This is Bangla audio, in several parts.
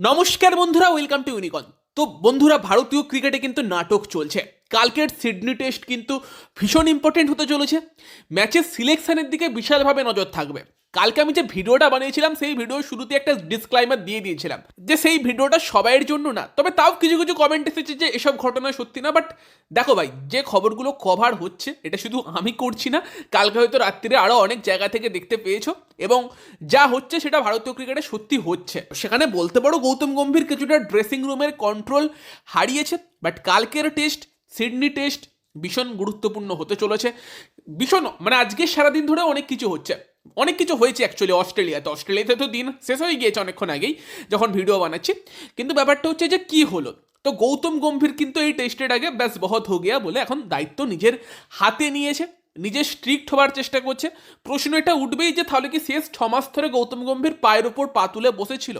নমস্কার বন্ধুরা ওয়েলকাম টু ইউনিকন তো বন্ধুরা, ভারতীয় ক্রিকেটে কিন্তু নাটক চলছে। কালকের সিডনি টেস্ট কিন্তু ভীষণ ইম্পর্টেন্ট হতে চলেছে। ম্যাচের সিলেকশনের দিকে বিশালভাবে নজর থাকবে। কালকে আমি যে ভিডিওটা বানিয়েছিলাম, সেই ভিডিও শুরুতে একটা ডিসক্লাইমার দিয়ে দিয়েছিলাম যে সেই ভিডিওটা সবাইয়ের জন্য না। তবে তাও কিছু কিছু কমেন্ট এসেছে যে এসব ঘটনা সত্যি না বাট দেখো ভাই, যে খবরগুলো কভার হচ্ছে, এটা শুধু আমি করছি না, কালকে হয়তো রাত্রিরে আরও অনেক জায়গা থেকে দেখতে পেয়েছ, এবং যা হচ্ছে সেটা ভারতীয় ক্রিকেটে সত্যি হচ্ছে। সেখানে বলতে পারো গৌতম গম্ভীর কিছুটা ড্রেসিং রুমের কন্ট্রোল হারিয়েছে বাট কালকের টেস্ট সিডনি টেস্ট ভীষণ গুরুত্বপূর্ণ হতে চলেছে। ভীষণ মানে আজকে সারাদিন ধরে অনেক কিছু হচ্ছে। অনেক কিছু হয়েছে অ্যাকচুয়ালি অস্ট্রেলিয়াতে। অস্ট্রেলিয়াতে তো দিন শেষ হয়ে গিয়েছে অনেকক্ষণ আগেই, যখন ভিডিও বানাচ্ছি। কিন্তু ব্যাপারটা হচ্ছে যে কি হলো? তো গৌতম গম্ভীর কিন্তু এই টেস্টের আগে ব্যাস বহুত হো গিয়া বলে এখন দায়িত্ব নিজের হাতে নিয়েছে, নিজে স্ট্রিক্ট হওয়ার চেষ্টা করছে। প্রশ্ন এটা উঠবেই যে তাহলে কি শেষ ছ মাস ধরে গৌতম গম্ভীর পায়ের ওপর পা তুলে বসেছিল?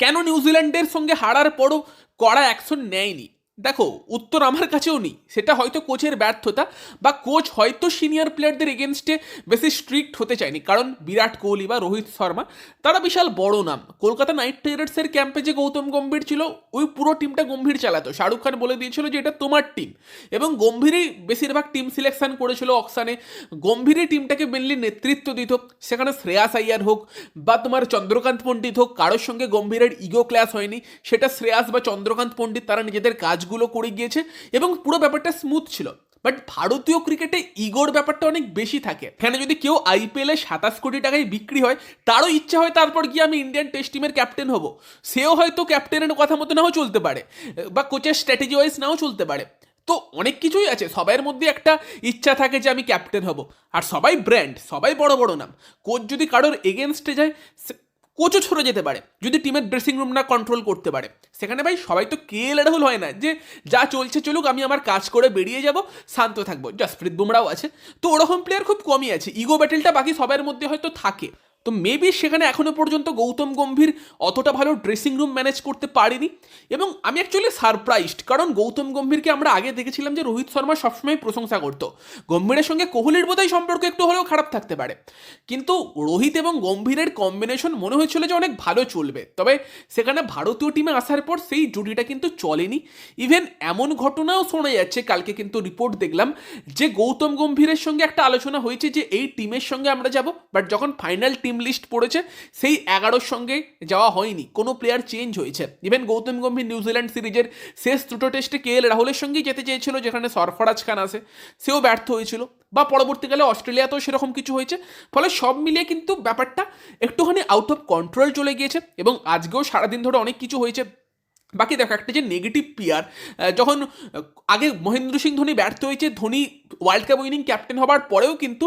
কেন নিউজিল্যান্ডের সঙ্গে হারার পরও কড়া অ্যাকশন নেয়নি? দেখো, উত্তর আমার কাছেও নেই। সেটা হয়তো কোচের ব্যর্থতা বা কোচ হয়তো সিনিয়র প্লেয়ারদের এগেনস্টে বেশি স্ট্রিক্ট হতে চায়নি। কারণ বিরাট কোহলি বা রোহিত শর্মা, তারা বিশাল বড় নাম। কলকাতা নাইট রাইডার্সের ক্যাম্পে যে গৌতম গম্ভীর ছিল, ওই পুরো টিমটা গম্ভীর চালাতো। শাহরুখ খান বলে দিয়েছিল যে এটা তোমার টিম এবং গম্ভীরই বেশিরভাগ টিম সিলেকশন করেছিল অকসানে গম্ভীরই টিমটাকে মেনলি নেতৃত্ব দিত। সেখানে শ্রেয়াস আইয়ার হোক বা তোমার চন্দ্রকান্ত পণ্ডিত হোক, কারোর সঙ্গে গম্ভীরের ইগো ক্লাস হয়নি। সেটা শ্রেয়াস বা চন্দ্রকান্ত পণ্ডিত, তারা নিজেদের কাজগুলো করে গিয়েছে এবং পুরো ব্যাপারটা স্মুথ ছিল। বাট ভারতীয় ক্রিকেটে ইগোর ব্যাপারটা অনেক বেশি থাকে। এখানে যদি কেউ আইপিএলে সাতাশ কোটি টাকায় বিক্রি হয়, তারও ইচ্ছা হয় তারপর গিয়ে আমি ইন্ডিয়ান টেস্ট টিমের ক্যাপ্টেন হব। সেও হয়তো ক্যাপ্টেনের কথা মতো নাও চলতে পারে, বা কোচের স্ট্র্যাটেজি ওয়াইজ নাও চলতে পারে। তো অনেক কিছুই আছে, সবাইয়ের মধ্যে একটা ইচ্ছা থাকে যে আমি ক্যাপ্টেন হব। আর সবাই ব্র্যান্ড সবাই বড় বড় নাম। কোচ যদি কারোর এগেনস্টে যায় কোচও ছড়ে যেতে পারে, যদি টিমের ড্রেসিং রুম না কন্ট্রোল করতে পারে। সেখানে ভাই সবাই তো কে রাহুল হয় না যে, যা চলছে চলুক, আমি আমার কাজ করে বেরিয়ে যাব, শান্ত থাকব। জসপ্রীত বুমরাও আছে। তো ওরকম প্লেয়ার খুব কমই আছে। ইগো ব্যাটেলটা বাকি সবার মধ্যে হয়তো থাকে। তো মেবি সেখানে এখনও পর্যন্ত গৌতম গম্ভীর অতটা ভালো ড্রেসিং রুম ম্যানেজ করতে পারেনি। এবং আমি অ্যাকচুয়ালি সারপ্রাইজড কারণ গৌতম গম্ভীরকে আমরা আগে দেখেছিলাম যে রোহিত শর্মা সবসময় প্রশংসা করতো। গম্ভীরের সঙ্গে কোহলির বোধহয় সম্পর্ক একটু হলেও খারাপ থাকতে পারে। কিন্তু রোহিত এবং গম্ভীরের কম্বিনেশন মনে হয়েছিল যে অনেক ভালো চলবে। তবে সেখানে ভারতীয় টিমে আসার পর সেই জুটিটা কিন্তু চলেনি। ইভেন এমন ঘটনাও শোনা যাচ্ছে, কালকে কিন্তু রিপোর্ট দেখলাম যে গৌতম গম্ভীরের সঙ্গে একটা আলোচনা হয়েছে যে এই টিমের সঙ্গে আমরা যাব বাট যখন ফাইনাল টিম লিস্ট পড়েছে, সেই এগারোর সঙ্গে যাওয়া হয়নি, কোনো প্লেয়ার চেঞ্জ হয়েছে। Even Gautam Gambhir New Zealand সিরিজের শেষ দুটো টেস্টে কে এল রাহুলের সঙ্গেই যেতে চেয়েছিল, যেখানে সরফরাজ খান আছে, সেও ব্যর্থ হয়েছিল। বা পরবর্তীকালে অস্ট্রেলিয়াতেও সেরকম কিছু হয়েছে, ফলে সব মিলিয়ে কিন্তু ব্যাপারটা একটুখানি আউট অফ কন্ট্রোল চলে গিয়েছে এবং আজকেও সারাদিন ধরে অনেক কিছু হয়েছে। বাকি দেখো, একটা যে নেগেটিভ পিয়ার যখন আগে মহেন্দ্র সিং ধোনি ব্যর্থ হয়েছে, Dhoni world cup winning captain হবার পরেও কিন্তু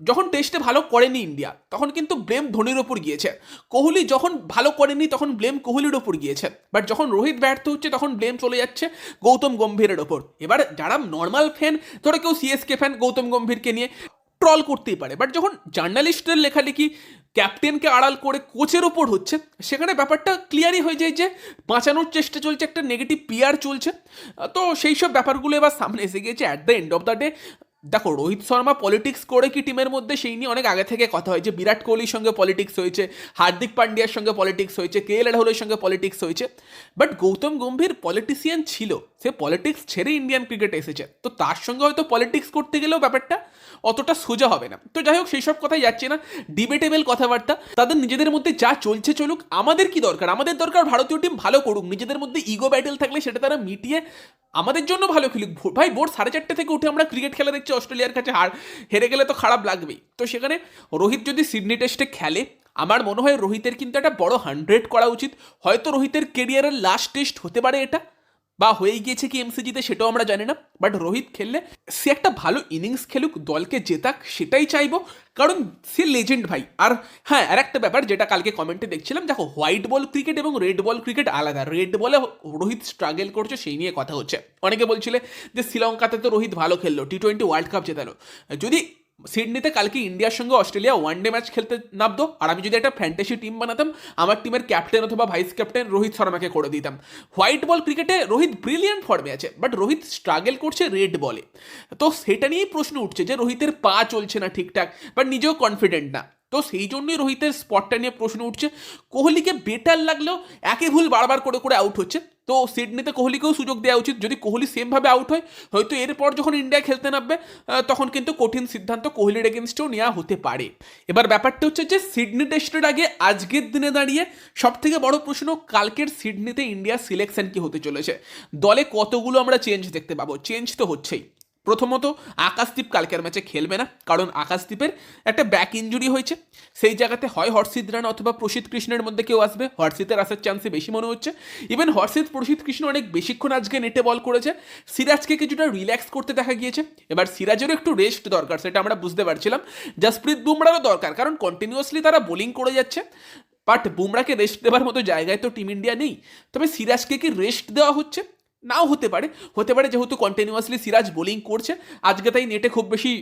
যখন টেস্টে ভালো করেনি ইন্ডিয়া, তখন কিন্তু ব্লেম ধোনির ওপর গিয়েছে। কোহলি যখন ভালো করেনি, তখন ব্লেম কোহলির ওপর গিয়েছে। বাট যখন রোহিত ব্যর্থ হচ্ছে, তখন ব্লেম চলে যাচ্ছে গৌতম গম্ভীরের ওপর। এবার যারা নর্মাল ফ্যান ধরো কেউ সিএসকে ফ্যান গৌতম গম্ভীরকে নিয়ে ট্রল করতেই পারে। বাট যখন জার্নালিস্টের লেখালেখি ক্যাপ্টেনকে আড়াল করে কোচের ওপর হচ্ছে, সেখানে ব্যাপারটা ক্লিয়ারই হয়ে যায় যে বাঁচানোর চেষ্টা চলছে, একটা নেগেটিভ পিয়ার চলছে। তো সেই সব ব্যাপারগুলো এবার সামনে এসে গিয়েছে at the end of the day দেখো, রোহিত শর্মা পলিটিক্স করে কি টিমের মধ্যে সেই নিয়ে অনেক আগে থেকে কথা হয়েছে বিরাট কোহলির সঙ্গে পলিটিক্স হয়েছে, হার্দিক পান্ডিয়ার সঙ্গে পলিটিক্স হয়েছে, কে এল রাহুলের সঙ্গে পলিটিক্স হয়েছে। বাট গৌতম গম্ভীর পলিটিশিয়ান ছিল, সে পলিটিক্স ছেড়ে ইন্ডিয়ান ক্রিকেটে এসেছে। তো তার সঙ্গে হয়তো পলিটিক্স করতে গেলেও ব্যাপারটা অতটা সোজা হবে না। তো যাই হোক, সেই সব কথাই যাচ্ছে না ডিবেটেবল কথাবার্তা। তাদের নিজেদের মধ্যে যা চলছে চলুক, আমাদের কি দরকার? আমাদের দরকার ভারতীয় টিম ভালো করুক, নিজেদের মধ্যে ইগো ব্যাটেল থাকলে সেটা তারা মিটিয়ে আমাদের জন্য ভালো খেলুক। ভাই, ভোর সাড়ে চারটে থেকে উঠে আমরা ক্রিকেট খেলা দেখছি। অস্ট্রেলিয়ার কাছে হার, হেরে গেলে তো খারাপ লাগবেই। তো সেখানে রোহিত যদি সিডনি টেস্টে খেলে, আমার মনে হয় রোহিতের কিন্তু একটা বড় হান্ড্রেড করা উচিত। হয়তো রোহিতের কেরিয়ারের লাস্ট টেস্ট হতে পারে এটা। বা হয়ে গিয়েছে কি এমসিজিতে সেটাও আমরা জানি না বাট রোহিত খেললে সে একটা ভালো ইনিংস খেলুক, দলকে জেতাক, সেটাই চাইব। কারণ সে লেজেন্ড ভাই। আর হ্যাঁ আর একটা ব্যাপার যেটা কালকে কমেন্টে দেখছিলাম, দেখো হোয়াইট বল ক্রিকেট এবং রেড বল ক্রিকেট আলাদা। রেড বলে রোহিত স্ট্রাগল করছে, সেই নিয়ে কথা হচ্ছে। অনেকে বলছিলে যে শ্রীলঙ্কাতে তো রোহিত ভালো খেললো টি টোয়েন্টি ওয়ার্ল্ড কাপ জেতালো। যদি সিডনিতে কালকে ইন্ডিয়ার সঙ্গে অস্ট্রেলিয়া ওয়ান ডে ম্যাচ খেলতে নামতো। আর আমি যদি একটা ফ্যান্টাসি টিম বানাতাম, আমার টিমের ক্যাপ্টেন অথবা ভাইস ক্যাপ্টেন রোহিত শর্মাকে করে দিতাম। হোয়াইট বল ক্রিকেটে রোহিত ব্রিলিয়ান্ট ফর্মে আছে বাট রোহিত স্ট্রাগল করছে রেড বলে তো সেটা নিয়েই প্রশ্ন উঠছে যে রোহিতের পা চলছে না ঠিকঠাক বাট নিজেও কনফিডেন্ট না। তো সেই জন্যই রোহিতের স্পটটা নিয়ে প্রশ্ন উঠছে। কোহলিকে বেটার লাগলেও একই ভুল বারবার করে করে আউট হচ্ছে। তো সিডনিতে কোহলিকেও সুযোগ দেওয়া উচিত। যদি কোহলি সেমভাবে আউট হয়, হয়তো এরপর যখন ইন্ডিয়া খেলতে নামবে তখন কিন্তু কঠিন সিদ্ধান্ত কোহলির এগেনস্টেও নেওয়া হতে পারে। এবার ব্যাপারটা হচ্ছে যে, সিডনি টেস্টের আগে আজকের দিনে দাঁড়িয়ে সব থেকে বড় প্রশ্ন কালকের সিডনিতে ইন্ডিয়া সিলেকশন কি হতে চলেছে? দলে কতগুলো আমরা চেঞ্জ দেখতে পাবো? চেঞ্জ তো হচ্ছেই। প্রথমত আকাশদীপ কালকের ম্যাচে খেলবে না, কারণ আকাশদীপের একটা ব্যাক ইঞ্জুরি হয়েছে। সেই জায়গাতে হয় হর্ষিত রানা অথবা প্রসিদ্ধ কৃষ্ণের মধ্যে কেউ আসবে হর্ষিতের আসার চান্সই বেশি মনে হচ্ছে। ইভেন হর্ষিত প্রসিদ্ধ কৃষ্ণ অনেক বেশিক্ষণ আজকে নেটে বল করেছে। সিরাজকে কিছুটা রিল্যাক্স করতে দেখা গিয়েছে। এবার সিরাজেরও একটু রেস্ট দরকার, সেটা আমরা বুঝতে পারছিলাম। জাসপ্রীত বুমরারও দরকার, কারণ কন্টিনিউয়াসলি তারা বোলিং করে যাচ্ছে। বাট বুমরাকে রেস্ট দেওয়ার মতো জায়গায় তো টিম ইন্ডিয়া নেই। তবে সিরাজকে কি রেস্ট দেওয়া হচ্ছে? নাও হতে পারে হতে পারে যেহেতু কন্টিনিউয়াসলি সিরাজ বোলিং করছে, আজকে তাই নেটে খুব বেশি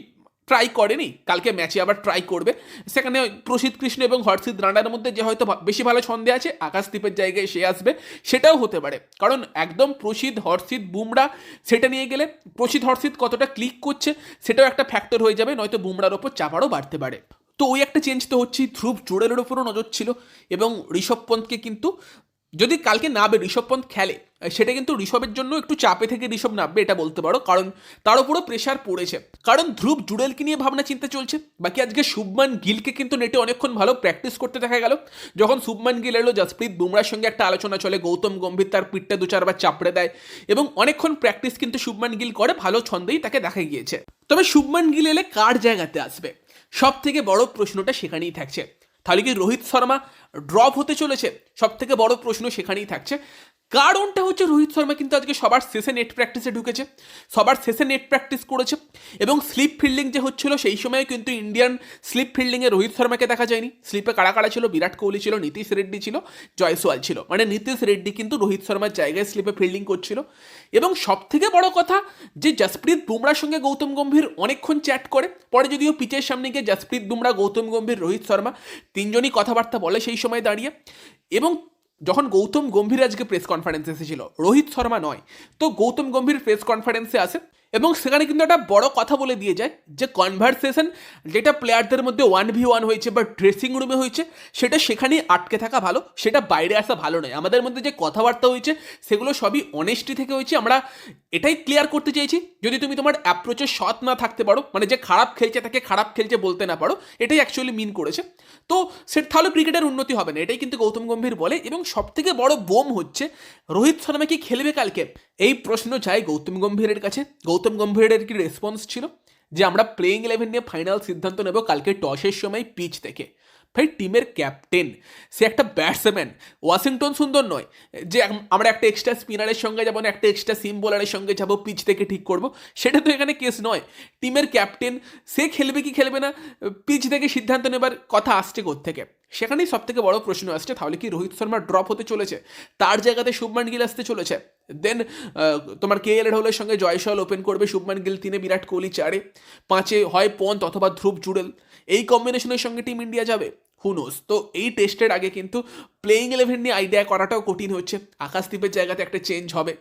ট্রাই করেনি, কালকে ম্যাচে আবার ট্রাই করবে। সেখানে প্রসিদ্ধ কৃষ্ণ এবং হর্ষিত রানার মধ্যে যে হয়তো বেশি ভালো ছন্দে আছে আকাশদীপের জায়গায় সে আসবে, সেটাও হতে পারে। কারণ একদম প্রসিদ্ধ হর্ষিত বুমরা, সেটা নিয়ে গেলে প্রসিদ্ধ হর্ষিত কতটা ক্লিক করছে, সেটাও একটা ফ্যাক্টর হয়ে যাবে, নয়তো বুমরার ওপর চাপারও বাড়তে পারে। তো ওই একটা চেঞ্জ তো হচ্ছেই, ধ্রুব জোড়েলের ওপরও নজর ছিল, এবং ঋষভ পন্থকে কিন্তু যদি কালকে নাবে ঋষভ পন্থ খেলে সেটা কিন্তু ঋষভের জন্য একটু চাপে থেকে ঋষভ নামবে, এটা বলতে পারো। কারণ তার উপরও প্রেশার পড়েছে। কারণ ধ্রুব জুডেলকে নিয়ে ভাবনা চিন্তা চলছে। বাকি আজকে শুভমান গিলকে কিন্তু নেটে অনেকক্ষণ ভালো প্র্যাকটিস করতে দেখা গেল। যখন শুভমান গিল এলো, জাসপ্রীত বুমরার সঙ্গে একটা আলোচনা চলে, গৌতম গম্ভীর তার পিঠটা দু চারবার চাপড়ে দেয় এবং অনেকক্ষণ প্র্যাকটিস কিন্তু শুভমান গিল করে, ভালো ছন্দেই তাকে দেখা গিয়েছে। তবে শুভমান গিল এলে কার জায়গাতে আসবে? সব থেকে বড় প্রশ্নটা সেখানেই থাকছে। তাহলে কি রোহিত শর্মা ড্রপ হতে চলেছে। সব থেকে বড় প্রশ্ন সেখানেই থাকছে। কারণটা হচ্ছে রোহিত শর্মা কিন্তু আজকে সবার শেষে নেট প্র্যাকটিসে ঢুকেছে, সবার শেষে নেট প্র্যাকটিস করেছে এবং স্লিপ ফিল্ডিং যে হচ্ছিল সেই সময় কিন্তু ইন্ডিয়ান স্লিপ ফিল্ডিংয়ে রোহিত শর্মাকে দেখা যায়নি। স্লিপে কারা কারা ছিল? বিরাট কোহলি ছিল, নীতিশ রেড্ডি ছিল জয়সওয়াল ছিল। মানে নীতিশ রেড্ডি কিন্তু রোহিত শর্মার জায়গায় স্লিপে ফিল্ডিং করছিল। এবং সব থেকে বড় কথা যে জসপ্রীত বুমরার সঙ্গে গৌতম গম্ভীর অনেকক্ষণ চ্যাট করে, পরে যদিও পিচের সামনে গিয়ে জসপ্রীত বুমরা, গৌতম গম্ভীর, রোহিত শর্মা তিনজনই কথাবার্তা বলে সেই সময় দাঁড়িয়ে। এবং যখন গৌতম গম্ভীর আজকে প্রেস কনফারেন্সে এসেছিল, রোহিত শর্মা নয়, তো গৌতম গম্ভীর প্রেস কনফারেন্সে আসে এবং সেখানে কিন্তু একটা বড় কথা বলে দিয়ে যায় যে কনভারসেশন যেটা প্লেয়ারদের মধ্যে ওয়ান ভি ওয়ান হয়েছে বা ড্রেসিং রুমে হয়েছে, সেটা সেখানেই আটকে থাকা ভালো, সেটা বাইরে আসা ভালো নয়। আমাদের মধ্যে যে কথাবার্তা হয়েছে, সেগুলো সবই অনেস্টি থেকে হয়েছে। আমরা এটাই ক্লিয়ার করতে চাইছি যদি তুমি তোমার অ্যাপ্রোচে সৎ না থাকতে পারো মানে যে খারাপ খেলছে তাকে খারাপ খেলছে বলতে না পারো, এটাই অ্যাকচুয়ালি মিন করেছে। তো সে তাহলে ক্রিকেটের উন্নতি হবে না, এটাই কিন্তু গৌতম গম্ভীর বলে। এবং সব থেকে বড় বোম হচ্ছে, রোহিত শর্মা কি খেলবে কালকে? এই প্রশ্ন চাই গৌতম গম্ভীরের কাছে। গৌতম গম্ভীরের কি রেসপন্স ছিল যে আমরা প্লেইং ইলেভেন নিয়ে ফাইনাল সিদ্ধান্ত নেব কালকে টসের সময় পিচ থেকে। ভাই টিমের ক্যাপ্টেন সে একটা ব্যাটসম্যান ওয়াশিংটন সুন্দর নয়। যে আমরা একটা এক্সট্রা স্পিনারের সঙ্গে যাব না একটা এক্সট্রা সিম বোলারের সঙ্গে যাব পিচ থেকে ঠিক করব, সেটা তো এখানে কেস নয়। টিমের ক্যাপ্টেন সে খেলবে কি খেলবে না পিচ থেকে সিদ্ধান্ত নেবার কথা আসছে থেকে সেখানেই সব থেকে বড় প্রশ্ন আসছে, তাহলে কি রোহিত শর্মা ড্রপ হতে চলেছে? তার জায়গাতে শুভমান গিল আসতে চলেছে। দেন তোমার কে এল রাহুলের সঙ্গে জয়সল ওপেন করবে, শুভমান গিল, তিনে বিরাট কোহলি, চারে পাঁচে হয় পন্ত অথবা ধ্রুব জুডেল। এই কম্বিনেশনের সঙ্গে টিম ইন্ডিয়া যাবে? হুনোস তো এই টেস্টের আগে কিন্তু প্লেইং ইলেভেন নিয়ে আইডিয়া করাটাও কঠিন হচ্ছে। আকাশদীপের জায়গাতে একটা চেঞ্জ হবে।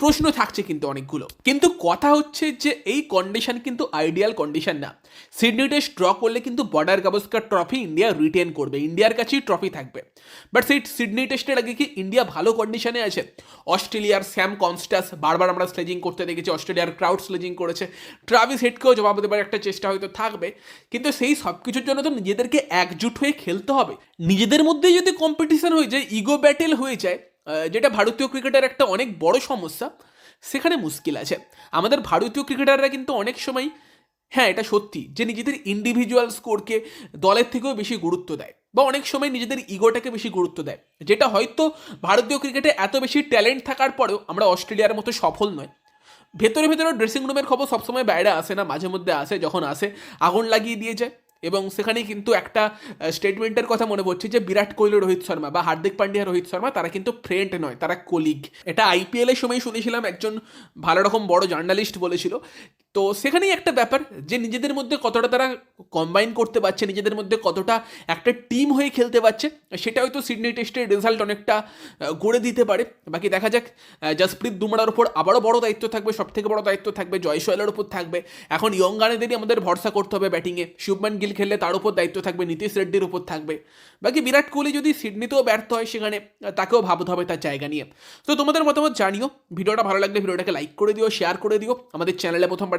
প্রশ্ন থাকছে কিন্তু অনেকগুলো। কিন্তু কথা হচ্ছে যে এই কন্ডিশন কিন্তু আইডিয়াল কন্ডিশন না। সিডনি টেস্ট ড্র করলে কিন্তু border Gavaskar trophy India retain করবে। ইন্ডিয়ার কাছেই ট্রফি থাকবে। বাট সেই সিডনি টেস্টের আগে কি ইন্ডিয়া ভালো কন্ডিশনে আছে? অস্ট্রেলিয়ার স্যাম কনস্টাস বারবার আমরা স্লেজিং করতে দেখেছি, অস্ট্রেলিয়ার ক্রাউড স্লেজিং করেছে। ট্রাভিস হেডকেও জবাব দেবার একটা চেষ্টা হয়তো থাকবে। কিন্তু সেই সব কিছুর জন্য তো নিজেদেরকে একজুট হয়ে খেলতে হবে। নিজেদের মধ্যেই যদি কম্পিটিশন হয়ে যায় ইগো ব্যাটেল হয়ে যায় যেটা ভারতীয় ক্রিকেটের একটা অনেক বড় সমস্যা, সেখানে মুশকিল আছে। আমাদের ভারতীয় ক্রিকেটাররা কিন্তু অনেক সময় হ্যাঁ এটা সত্যি, যে নিজেদের ইন্ডিভিজুয়াল স্কোরকে দলের থেকেও বেশি গুরুত্ব দেয়, বা অনেক সময় নিজেদের ইগোটাকে বেশি গুরুত্ব দেয়। যেটা হয়তো ভারতীয় ক্রিকেটে এত বেশি ট্যালেন্ট থাকার পরেও আমরা অস্ট্রেলিয়ার মতো সফল নয়। ভেতরে ভেতরে ড্রেসিং রুমের খবর সবসময় বাইরে আসে না, মাঝে মধ্যে আসে, যখন আসে, আগুন লাগিয়ে দিয়ে যায়। এবং সেখানেই কিন্তু একটা স্টেটমেন্টের কথা মনে পড়ছে যে বিরাট কোহলি, রোহিত শর্মা বা হার্দিক পান্ডিয়া, রোহিত শর্মা, তারা কিন্তু ফ্রেন্ড নয়, তারা কলিগ এটা আইপিএল এর সময় শুনেছিলাম, একজন ভালো রকম বড় জার্নালিস্ট বলেছিল। তো সেখানেই একটা ব্যাপার যে নিজেদের মধ্যে কতটা তারা কম্বাইন করতে পারছে, নিজেদের মধ্যে কতটা একটা টিম হয়ে খেলতে পারছে, সেটা হয়তো সিডনি টেস্টের রেজাল্ট অনেকটা গড়ে দিতে পারে। বাকি দেখা যাক জসপ্রীত বুমরার ওপর আবারও বড় দায়িত্ব থাকবে সব থেকে বড় দায়িত্ব থাকবে জয়সওয়ালের ওপর থাকবে। এখন ইয়ং গানেদেরই আমাদের ভরসা করতে হবে ব্যাটিংয়ে শুভমান গিল খেললে তার উপর দায়িত্ব থাকবে নীতিশ রেড্ডির উপর থাকবে। বাকি বিরাট কোহলি যদি সিডনিতেও ব্যর্থ হয় সেখানে তাকেও ভাবতে হবে তার জায়গা নিয়ে। তো তোমাদের মতামত জানিও। ভিডিওটা ভালো লাগলে ভিডিওটাকে লাইক করে দিও শেয়ার করে দিও। আমাদের চ্যানেলে প্রথমবার